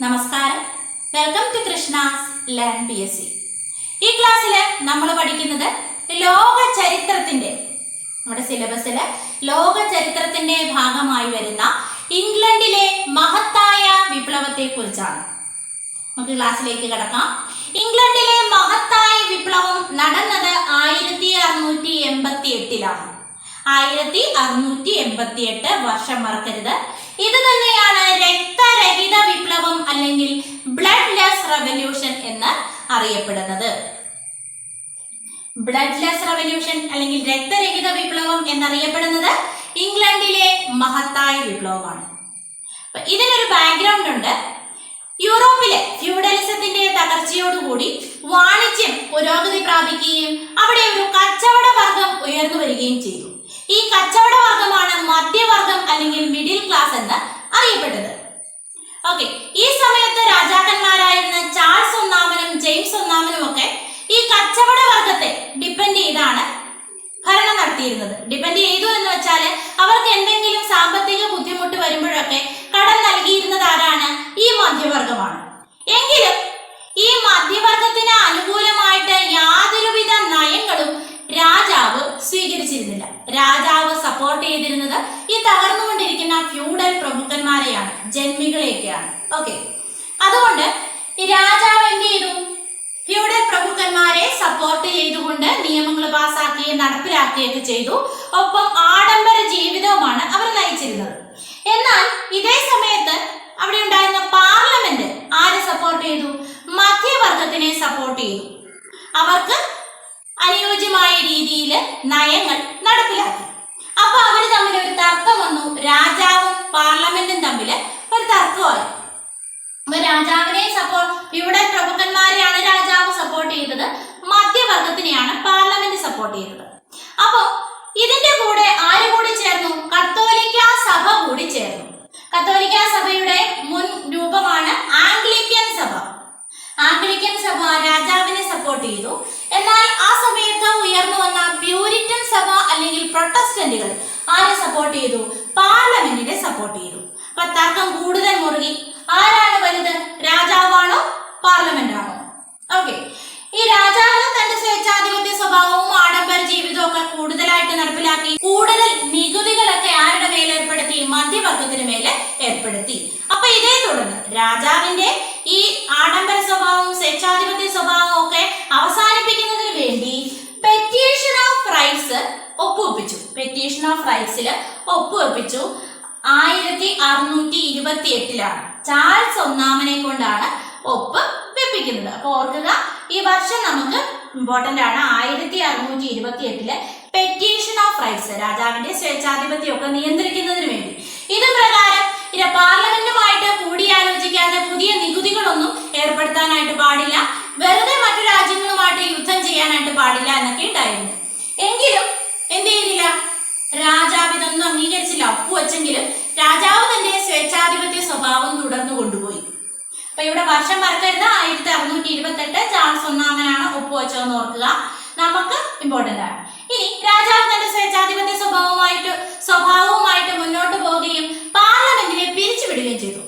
നമസ്കാരം. Welcome to Krishna's learn P S C ഈ ക്ലാസ്സിൽ നമ്മൾ പഠിക്കുന്നത് ലോക ചരിത്രത്തിന്റെ നമ്മുടെ സിലബസിൽ ലോക ചരിത്രത്തിന്റെ ഭാഗമായി വരുന്ന ഇംഗ്ലണ്ടിലെ മഹത്തായ വിപ്ലവത്തെ കുറിച്ചാണ് നമുക്ക് ക്ലാസ്സിലേക്ക് കിടക്കാം. ഇംഗ്ലണ്ടിലെ മഹത്തായ വിപ്ലവം നടന്നത് ആയിരത്തി അറുന്നൂറ്റി എൺപത്തി എട്ടിലാണ് ആയിരത്തി അറുന്നൂറ്റി എൺപത്തി എട്ട് വർഷം മറക്കരുത്. ഇത് തന്നെയാണ് രക്തരഹിത വിപ്ലവം അല്ലെങ്കിൽ ബ്ലഡ്ലെസ് റവല്യൂഷൻ എന്ന് അറിയപ്പെടുന്നത്. ബ്ലഡ്ലെസ് റവല്യൂഷൻ അല്ലെങ്കിൽ രക്തരഹിത വിപ്ലവം എന്നറിയപ്പെടുന്നത് ഇംഗ്ലണ്ടിലെ മഹത്തായ വിപ്ലവമാണ്. ഇതിനൊരു ബാക്ക്ഗ്രൗണ്ട് ഉണ്ട്. യൂറോപ്പിലെ ഫ്യൂഡലിസത്തിന്റെ തകർച്ചയോടുകൂടി വാണിജ്യം പുരോഗതി പ്രാപിക്കുകയും അവിടെ ഒരു കച്ചവട വർഗം ഉയർന്നു വരികയും ചെയ്തു. ഈ കച്ചവട വർഗമാണ് മധ്യവർഗം അല്ലെങ്കിൽ മിഡിൽ ക്ലാസ് എന്ന് അറിയപ്പെട്ടത് ഓക്കെ ഈ സമയത്ത് രാജാക്കന്മാരായിരുന്ന ചാൾസ് ഒന്നാമനും ജെയിംസ് ഒന്നാമനും ഒക്കെ ഈ കച്ചവട വർഗത്തെ ഡിപ്പെൻഡ് ചെയ്താണ് ഭരണം നടത്തിയിരുന്നത് ഡിപ്പെൻഡ് ചെയ്തു എന്ന് വെച്ചാൽ അവർക്ക് എന്തെങ്കിലും സാമ്പത്തിക ബുദ്ധിമുട്ട് വരുമ്പോഴൊക്കെ കടം നൽകിയിരുന്നത് ആരാണ് ഈ മധ്യവർഗമാണ് എങ്കിലും ഈ മധ്യവർഗത്തിന് അനുകൂലമായിട്ട് യാതൊരുവിധ നയങ്ങളും രാജാവ് സ്വീകരിച്ചിരുന്നില്ല രാജാവ് സപ്പോർട്ട് ഈ തകർന്നുകൊണ്ടിരിക്കുന്ന ഫ്യൂഡൽ പ്രഭുക്കന്മാരെയാണ് ജന്മികളെയൊക്കെയാണ്. ഓക്കെ. അതുകൊണ്ട് രാജാവ് എന്ത് ചെയ്തു? ഫ്യൂഡൽ പ്രഭുക്കന്മാരെ സപ്പോർട്ട് ചെയ്തുകൊണ്ട് നിയമങ്ങൾ പാസാക്കുകയും നടപ്പിലാക്കുകയൊക്കെ ചെയ്തു. ഒപ്പം ആഡംബര ജീവിതവുമാണ് അവർ നയിച്ചിരുന്നത്. എന്നാൽ ഇതേ സമയത്ത് അവിടെ ഉണ്ടായിരുന്ന പാർലമെന്റ് ആരെ സപ്പോർട്ട് ചെയ്തു? മധ്യവർഗത്തിനെ സപ്പോർട്ട് ചെയ്തു. അവർക്ക് അനുയോജ്യമായ രീതിയിൽ നയങ്ങൾ നടപ്പിലാക്കി. അപ്പൊ അവർ തമ്മിൽ ഒരു തർക്കം വന്നു. രാജാവും പാർലമെന്റും തമ്മിൽ ഒരു തർക്കമായി. അപ്പൊ രാജാവിനെ സപ്പോർട്ട് ഇവിടെ പ്രഭുക്കന്മാരെയാണ് രാജാവ് സപ്പോർട്ട് ചെയ്തത്. മധ്യവർഗത്തിനെയാണ് പാർലമെന്റ് സപ്പോർട്ട് ചെയ്തത്. അപ്പൊ ഇതിന്റെ കൂടെ ആര് കൂടി ചേർന്നു? കത്തോലിക്ക സഭ കൂടി ചേർന്നു. കത്തോലിക്ക സഭയുടെ മുൻ രൂപമാണ് ആംഗ്ലിക്കൻ സഭ രാജാവിനെ സപ്പോർട്ട് ചെയ്തു. എന്നാൽ ആ സമയത്ത് ഉയർന്നു വന്ന പ്യൂരിറ്റൻ സഭ അല്ലെങ്കിൽ പ്രൊട്ടസ്റ്റന്റുകൾ ആരെ സപ്പോർട്ട് ചെയ്തു? പാർലമെന്റിനെ സപ്പോർട്ട് ചെയ്തു. അപ്പൊ തർക്കം കൂടുതൽ മുറുകി. ആരാണ് വലുത്? രാജാവാണോ? പാർലമെന്റ് ആണോ? ഓക്കെ ഈ രാജാവ് തന്റെ സ്വേച്ഛാധിപത്യ സ്വഭാവവും ആഡംബര ജീവിതവും ഒക്കെ കൂടുതലായിട്ട് നടപ്പിലാക്കി കൂടുതൽ നികുതികളൊക്കെ ആരുടെ മേൽ ഏർപ്പെടുത്തി? മധ്യവർഗത്തിന് മേലെ ഏർപ്പെടുത്തി. അപ്പൊ ഇതേ തുടർന്ന് രാജാവിന്റെ ഈ ആഡംബര സ്വഭാവവും സ്വേച്ഛാധിപത്യ സ്വഭാവവും ഒക്കെ അവസാനിപ്പിക്കുന്നതിന് വേണ്ടി പെറ്റീഷൻ ഓഫ് റൈറ്റ്സ് ഒപ്പുവെപ്പിച്ചു. പെറ്റീഷൻ ഓഫ് റൈറ്റ്സിൽ ഒപ്പുവെപ്പിച്ചു. ആയിരത്തി അറുന്നൂറ്റി ഇരുപത്തി എട്ടിലാണ് ചാൾസ് ഒന്നാമനെ കൊണ്ടാണ് ഒപ്പ് വെപ്പിക്കുന്നത്. അപ്പൊ ഓർക്കുക ഈ വർഷം നമുക്ക് ഇമ്പോർട്ടന്റ് ആണ്. ആയിരത്തി അറുന്നൂറ്റി ഇരുപത്തി എട്ടിൽ പെറ്റീഷൻ ഓഫ് റൈറ്റ്സ് രാജാവിന്റെ സ്വേച്ഛാധിപത്യം ഒക്കെ നിയന്ത്രിക്കുന്നതിന് വേണ്ടി. ഇത് പ്രകാരം ഇത് പാർലമെന്റുമായിട്ട് കൂടിയാലോചിക്കാതെ പുതിയ നികുതികളൊന്നും ഏർപ്പെടുത്താനായിട്ട് പാടില്ല. വെറുതെ മറ്റു രാജ്യങ്ങളുമായിട്ട് യുദ്ധം ചെയ്യാനായിട്ട് പാടില്ല എന്നൊക്കെ ഉണ്ടായിരുന്നു. എങ്കിലും എന്ത് ചെയ്തില്ല? രാജാവ് ഇതൊന്നും അംഗീകരിച്ചില്ല ഒപ്പുവെച്ചെങ്കിലും രാജാവ് തന്റെ സ്വേച്ഛാധിപത്യ സ്വഭാവം തുടർന്നു കൊണ്ടുപോയി. അപ്പൊ ഇവിടെ വർഷം മറക്കരുത്. ആയിരത്തി അറുന്നൂറ്റി ഇരുപത്തി എട്ട് ചാൾസ് ഒന്നാമനാണ് ഒപ്പുവെച്ചതെന്ന് ഓർക്കുക. നമുക്ക് ഇമ്പോർട്ടന്റ് ആണ്. ഇനി രാജാവ് തന്റെ സ്വേച്ഛാധിപത്യ സ്വഭാവമായിട്ട് സ്വഭാവവുമായിട്ട് മുന്നോട്ട് പോവുകയും പാർലമെന്റിനെ പിരിച്ചുവിടുകയും ചെയ്തു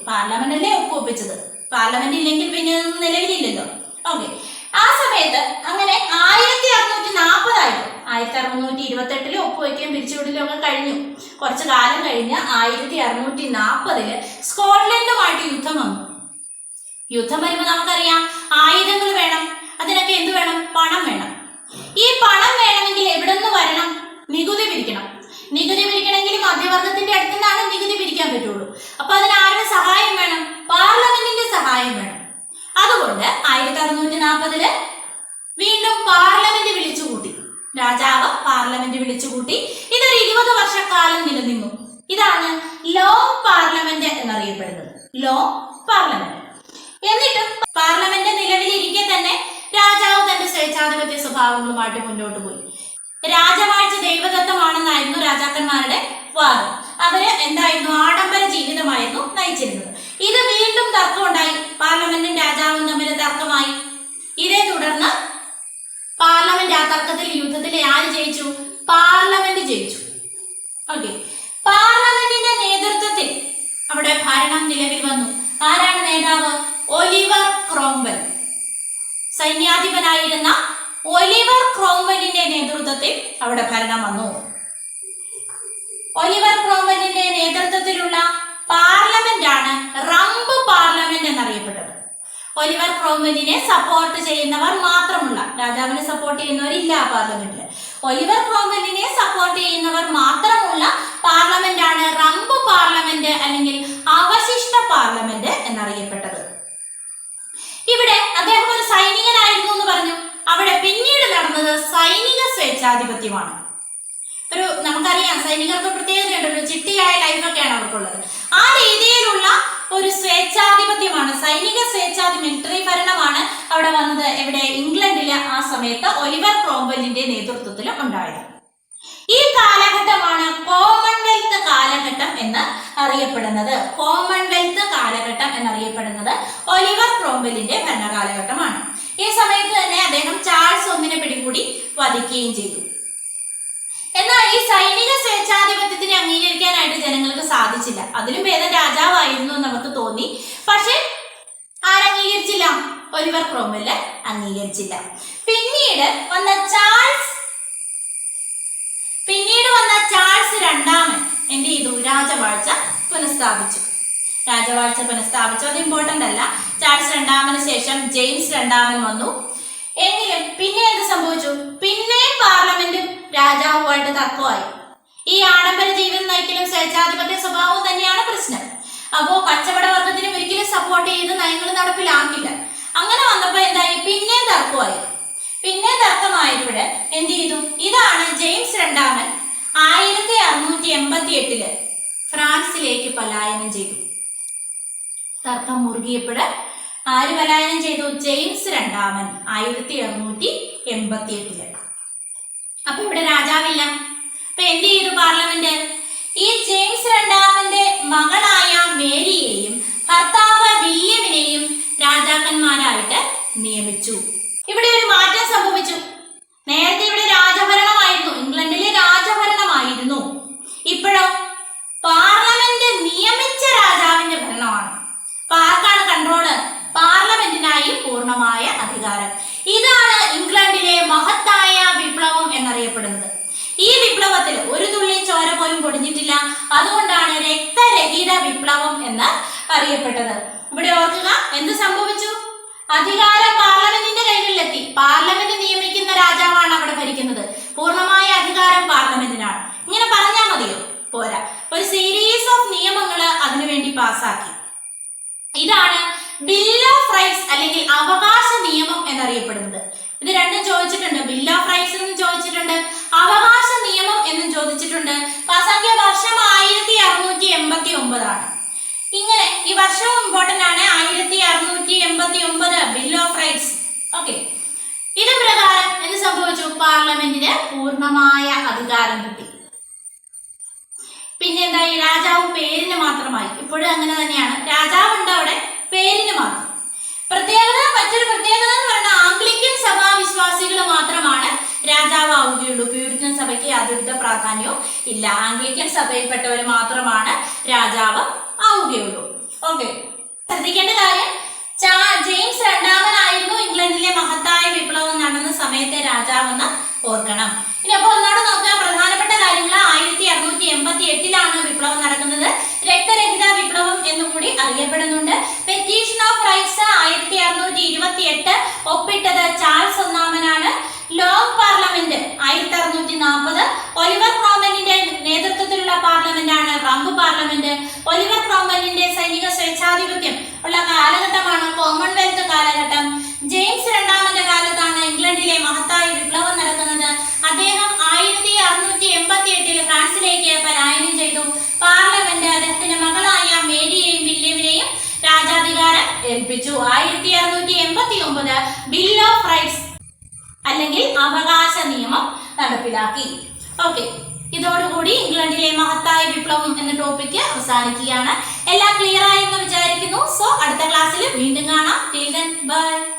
ഒപ്പുവെപ്പിച്ചത് പാർലമെന്റ് ഇല്ലെങ്കിൽ പിന്നെ നിലവിലില്ലല്ലോ. ഓക്കെ. ആ സമയത്ത് അങ്ങനെ ആയിരത്തി അറുന്നൂറ്റി നാൽപ്പതായിരുന്നു ആയിരത്തി അറുന്നൂറ്റി ഇരുപത്തി എട്ടിൽ ഒപ്പുവെക്കുകയും പിരിച്ചുവിടലും ഒക്കെ കഴിഞ്ഞു. കുറച്ച് കാലം കഴിഞ്ഞ് ആയിരത്തി അറുന്നൂറ്റി നാൽപ്പതിൽ സ്കോട്ട്ലൻഡുമായിട്ട് യുദ്ധം വന്നു. യുദ്ധം വരുമ്പോൾ നമുക്കറിയാം ആയുധങ്ങൾ വേണം അതിനൊക്കെ എന്ത് വേണം? പണം വേണം. ഈ പണം വേണമെങ്കിൽ എവിടെ നിന്ന് വരണം? നികുതി പിരിക്കണം. നികുതി പിരിക്കണമെങ്കിൽ മധ്യവർഗത്തിന്റെ അടുത്ത് നിന്നാണ് നികുതി പിരിക്കാൻ പറ്റുള്ളൂ. അപ്പൊ അതിന് ആരുടെ സഹായം വേണം? പാർലമെന്റിന്റെ സഹായം വേണം. അതുകൊണ്ട് ആയിരത്തി അറുന്നൂറ്റി നാൽപ്പതിൽ വീണ്ടും പാർലമെന്റ് വിളിച്ചുകൂട്ടി. രാജാവ് പാർലമെന്റ് വിളിച്ചുകൂട്ടി. ഇതൊരു ഇരുപത് വർഷക്കാലം നിലനിന്നു. ഇതാണ് ലോങ് പാർലമെന്റ് എന്നറിയപ്പെടുന്നത്. Long parliament. എന്നിട്ടും പാർലമെന്റ് നിലവിലിരിക്കെ തന്നെ രാജാവ് തന്റെ സ്വേച്ഛാധിപത്യ സ്വഭാവങ്ങളുമായിട്ട് മുന്നോട്ട് പോയി. രാജവാഴ്ച ദൈവദത്തമാണെന്നായിരുന്നു രാജാക്കന്മാരുടെ വാദം. അവർ എന്തായിരുന്നു? ആഡംബര ജീവിതമായിരുന്നു നയിച്ചിരുന്നത്. ഇത് വീണ്ടും തർക്കമുണ്ടായി. പാർലമെന്റും രാജാവും തമ്മിൽ തർക്കമായി. ഇതേ തുടർന്ന് പാർലമെന്റ് ആ തർക്കത്തിൽ യുദ്ധത്തിൽ ആര് ജയിച്ചു? പാർലമെന്റ് ജയിച്ചു. ഓക്കെ പാർലമെന്റിന്റെ നേതൃത്വത്തിൽ അവിടെ ഭരണം നിലവിൽ വന്നു. ആരാണ് നേതാവ്? ഒലിവർ ക്രോംബൽ സൈന്യാധിപനായിരുന്ന ഒലിവർ ക്രോംവെല്ലിന്റെ നേതൃത്വത്തിൽ അവിടെ ഭരണം വന്നു. ഒലിവർ ക്രോംവെല്ലിന്റെ നേതൃത്വത്തിലുള്ള പാർലമെന്റ് ആണ് റംബ് പാർലമെന്റ് എന്നറിയപ്പെട്ടത്. ഒലിവർ ക്രോംവെല്ലിനെ സപ്പോർട്ട് ചെയ്യുന്നവർ മാത്രമുള്ള രാജാവിനെ സപ്പോർട്ട് ചെയ്യുന്നവരില്ല പാർലമെന്റിൽ ഒലിവർ ക്രോംവെല്ലിനെ സപ്പോർട്ട് ചെയ്യുന്നവർ മാത്രമുള്ള പാർലമെന്റ് ആണ് റംബ് പാർലമെന്റ് അല്ലെങ്കിൽ അവശിഷ്ട പാർലമെന്റ് എന്നറിയപ്പെട്ടത് ഇവിടെ അദ്ദേഹം ഒരു സൈനികനായിരുന്നു എന്ന് പറഞ്ഞു അവിടെ സൈനിക സ്വേച്ഛാധിപത്യമാണ്. ഒരു നമുക്കറിയാം സൈനികർക്ക് പ്രത്യേകതയുണ്ടല്ലോ ചിട്ടിയായ ലൈഫൊക്കെയാണ് അവർക്കുള്ളത്. ആ രീതിയിലുള്ള ഒരു സ്വേച്ഛാധിപത്യമാണ് സൈനിക സ്വേച്ഛാധി മിലിറ്ററി ഭരണമാണ് അവിടെ വന്നത്. എവിടെ? ഇംഗ്ലണ്ടിലെ ആ സമയത്ത് ഒലിവർ ക്രോംവെല്ലിന്റെ നേതൃത്വത്തിൽ ഉണ്ടായത്. ഈ കാലഘട്ടമാണ് കോമൺവെൽത്ത് കാലഘട്ടം എന്ന് അറിയപ്പെടുന്നത്. കോമൺവെൽത്ത് കാലഘട്ടം എന്നറിയപ്പെടുന്നത് ഒലിവർ ക്രോംവെല്ലിന്റെ ഭരണകാലഘട്ടമാണ്. ഈ സമയത്ത് തന്നെ അദ്ദേഹം ചാൾസ് ഒന്നിനെ പിടികൂടി വധിക്കുകയും ചെയ്തു. എന്നാൽ ഈ സൈനിക സ്വേച്ഛാധിപത്യത്തിനെ അംഗീകരിക്കാനായിട്ട് ജനങ്ങൾക്ക് സാധിച്ചില്ല. അതിലും ഭേദം രാജാവായിരുന്നു നമുക്ക് തോന്നി. പക്ഷെ ആരംഗീകരിച്ചില്ല. ഒലിവർ ക്രോംവെല്ല് അംഗീകരിച്ചില്ല. പിന്നീട് വന്ന ചാൾസ് പിന്നീട് വന്ന ചാൾസ് രണ്ടാമൻ എന്ത് ചെയ്തു? രാജവാഴ്ച പുനഃസ്ഥാപിച്ചു. രാജവാഴ്ച പുനഃസ്ഥാപിച്ചു. അത് ഇമ്പോർട്ടന്റ് അല്ല. ചാൾസ് രണ്ടാമന് ശേഷം ജെയിംസ് രണ്ടാമൻ വന്നു. എങ്കിലും പിന്നെ എന്ത് സംഭവിച്ചു? പിന്നെയും പാർലമെന്റ് രാജാവുമായിട്ട് തർക്കമായി. ഈ ആഡംബര ജീവിതം നയിക്കലും സ്വേച്ഛാധിപത്യ സ്വഭാവവും തന്നെയാണ് പ്രശ്നം. അപ്പോ കച്ചവട വർഗത്തിനും ഒരിക്കലും സപ്പോർട്ട് ചെയ്ത് നയങ്ങൾ നടപ്പിലാക്കില്ല. അങ്ങനെ വന്നപ്പോ എന്തായി? പിന്നെ തർക്കമായി. പിന്നെ തർക്കമായപ്പോഴ് എന്ത് ചെയ്തു? ഇതാണ് ജെയിംസ് രണ്ടാമൻ ആയിരത്തി അറുന്നൂറ്റി എൺപത്തി എട്ടിൽ ഫ്രാൻസിലേക്ക് പലായനം ചെയ്തു. തർക്കം മുറുകിയപ്പോൾ ആര് പലായനം ചെയ്തു? ജെയിംസ് രണ്ടാമൻ ആയിരത്തി അറുന്നൂറ്റി എൺപത്തി എട്ടിൽ അപ്പൊ ഇവിടെ രാജാവില്ല. അപ്പൊ എന്ത് ചെയ്തു പാർലമെന്റ്? ഈ ജെയിംസ് രണ്ടാമന്റെ മകളായ മേരിയെയും ഭർത്താവ് വില്യമിനെയും രാജാക്കന്മാരായിട്ട് നിയമിച്ചു. ഇവിടെ ഒരു മാറ്റം സംഭവിച്ചു. നേരത്തെ ഇവിടെ രാജഭരണമായിരുന്നു ഇംഗ്ലണ്ടിലെ രാജഭരണമായിരുന്നു ഇപ്പോഴോ പാർലമെന്റ് നിയമിച്ച രാജാവിന്റെ ഭരണമാണ് അപ്പൊ ആർക്കാണ് കൺട്രോൾ പാർലമെന്റിനായി പൂർണമായ അധികാരം ഇതാണ് ഇംഗ്ലണ്ടിലെ മഹത്തായ വിപ്ലവം എന്നറിയപ്പെടുന്നത് ഈ വിപ്ലവത്തിൽ ഒരു തുള്ളി പൊടിഞ്ഞിട്ടില്ല. അതുകൊണ്ടാണ് രക്തരഹിത വിപ്ലവം എന്ന് അറിയപ്പെട്ടത്. ഇവിടെ ഓർക്കുക എന്ത് സംഭവിച്ചു? അധികാരം പാർലമെന്റിന്റെ കൈകളിലെത്തി. പാർലമെന്റ് നിയമിക്കുന്ന രാജാവാണ് അവിടെ ഭരിക്കുന്നത്. പൂർണമായ അധികാരം പാർലമെന്റിനാണ്. ഇങ്ങനെ പറഞ്ഞാൽ മതിയോ? പോരാ. ഒരു സീരീസ് ഓഫ് നിയമങ്ങൾ അതിനുവേണ്ടി പാസാക്കി ഇതാണ് ബിൽ ഓഫ് റൈറ്റ്സ് അല്ലെങ്കിൽ അവകാശ നിയമം എന്നറിയപ്പെടുന്നത്. ഇത് രണ്ടും ചോദിച്ചിട്ടുണ്ട്. ബിൽ ഓഫ് റൈറ്റ്സ് എന്നും ചോദിച്ചിട്ടുണ്ട്. അവകാശ നിയമം എന്നും ചോദിച്ചിട്ടുണ്ട്. പാസാക്കിയ വർഷം ആയിരത്തി അറുന്നൂറ്റി എൺപത്തി ഒമ്പതാണ് ഇങ്ങനെ ഈ വർഷവും ഇമ്പോർട്ടന്റ് ആണ്. ആയിരത്തി അറുന്നൂറ്റി എൺപത്തി ഒമ്പത് ബിൽ ഓഫ് റൈറ്റ്സ് ഓക്കെ ഇത് പ്രകാരം എന്ത് സംഭവിച്ചു? പാർലമെന്റിന് പൂർണമായ അധികാരം കിട്ടി. പിന്നെന്താ ഈ രാജാവ് പേരിന് മാത്രമായി. ഇപ്പോഴും അങ്ങനെ തന്നെയാണ്. രാജാവ് ഉണ്ട് അവിടെ. പേരിന് മാത്രം. പ്രത്യേകത മറ്റൊരു പ്രത്യേകത എന്ന് പറയുന്നത് ആംഗ്ലിക്കൻ സഭാ വിശ്വാസികൾ മാത്രമാണ് രാജാവാവുകയുള്ളൂ. പ്യൂരിറ്റൻ സഭയ്ക്ക് യാതൊരുവിധ പ്രാധാന്യവും ഇല്ല. ആംഗ്ലിക്കൻ സഭയിൽപ്പെട്ടവർ മാത്രമാണ് രാജാവ് ആവുകയുള്ളൂ. ഓക്കെ. ശ്രദ്ധിക്കേണ്ട കാര്യം ജെയിംസ് രണ്ടാമനായിരുന്നു ഇംഗ്ലണ്ടിലെ മഹത്തായ വിപ്ലവം നടന്ന സമയത്തെ രാജാവെന്ന് ഓർക്കണം. ഇനി അപ്പോൾ ഒന്നോട് നോക്കാൻ പ്രധാനപ്പെട്ട കാര്യങ്ങൾ ആയിരത്തി അറുന്നൂറ്റി എൺപത്തി എട്ടിലാണ് വിപ്ലവം നടക്കുന്നത് രക്തരഹിത വിപ്ലവം എന്നുകൂടി അറിയപ്പെടുന്നുണ്ട് പെറ്റീഷൻ ഓഫ് റൈറ്റ്സ് ആയിരത്തി അറുന്നൂറ്റി ഇരുപത്തി എട്ട് ഒപ്പിട്ടത് ചാൾസ് ഒന്നാമനാണ്. ലോങ് പാർലമെന്റ് ആയിരത്തി അറുന്നൂറ്റി നാൽപ്പത് ഒലിവർ ക്രോമലിന്റെ നേതൃത്വത്തിലുള്ള പാർലമെന്റ് ആണ് റംബ് പാർലമെന്റ്. ഒലിവർ ക്രോമലിന്റെ സൈനിക സ്വേച്ഛാധിപത്യം ഉള്ള കാലഘട്ടമാണ് കോമൺവെൽത്ത് കാലഘട്ടം. ജെയിംസ് രണ്ടാമന്റെ കാലത്താണ് ഇംഗ്ലണ്ടിലെ മഹത്തായ വിപ്ലവം നടക്കുന്നത്. അദ്ദേഹം ആയിരത്തി അറുന്നൂറ്റി എൺപത്തി എട്ടിൽ ഫ്രാൻസിലേക്ക് പലായനം ചെയ്തു. പാർലമെന്റ് അദ്ദേഹത്തിന്റെ മകളായ മേരിയെയും വില്യമിനെയും രാജാധികാരം ഏൽപ്പിച്ചു. ആയിരത്തി അറുന്നൂറ്റി എൺപത്തി ഒമ്പത് ബിൽ ഓഫ് റൈറ്റ്സ് അല്ലെങ്കിൽ അവകാശ നിയമം നടപ്പിലാക്കി. ഓക്കെ ഇതോടുകൂടി ഇംഗ്ലണ്ടിലെ മഹത്തായ വിപ്ലവം എന്ന ടോപ്പിക്ക് അവസാനിക്കുകയാണ്. എല്ലാം ക്ലിയർ ആയി എന്ന് വിചാരിക്കുന്നു. സോ അടുത്ത ക്ലാസ്സിൽ വീണ്ടും കാണാം. ബൈ